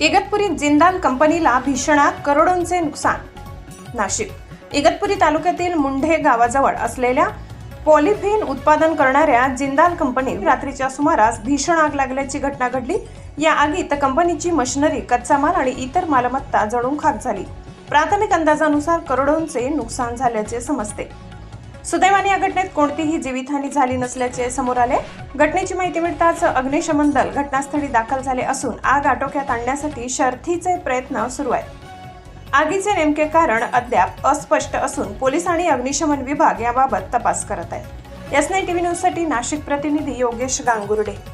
इगतपुरी जिंदाल कंपनीला भीषणात करोडोंचे नुकसान. नाशिक. इगतपुरी तालुक्यातील मुंढे गावाजवळ असलेल्या पॉलिथिन उत्पादन करणाऱ्या जिंदाल कंपनीत रात्रीच्या सुमारास भीषण आग लागल्याची घटना घडली. या आगीत कंपनीची मशिनरी कच्चा माल आणि इतर मालमत्ता जळून खाक झाली. प्राथमिक अंदाजानुसार करोडोंचे नुकसान झाल्याचे समजते. सुदैवाने या घटनेत कोणतीही जीवितहानी झाली नसल्याचे समोर आले. घटनेची माहिती मिळताच अग्निशमन दल घटनास्थळी दाखल झाले असून आग आटोक्यात आणण्यासाठी शर्थीचे प्रयत्न सुरू आहेत. आगीचे नेमके कारण अद्याप अस्पष्ट असून पोलीस आणि अग्निशमन विभाग याबाबत तपास करत आहेत. एस टी टीव्ही न्यूजसाठी नाशिक प्रतिनिधी योगेश गांगुर्डे.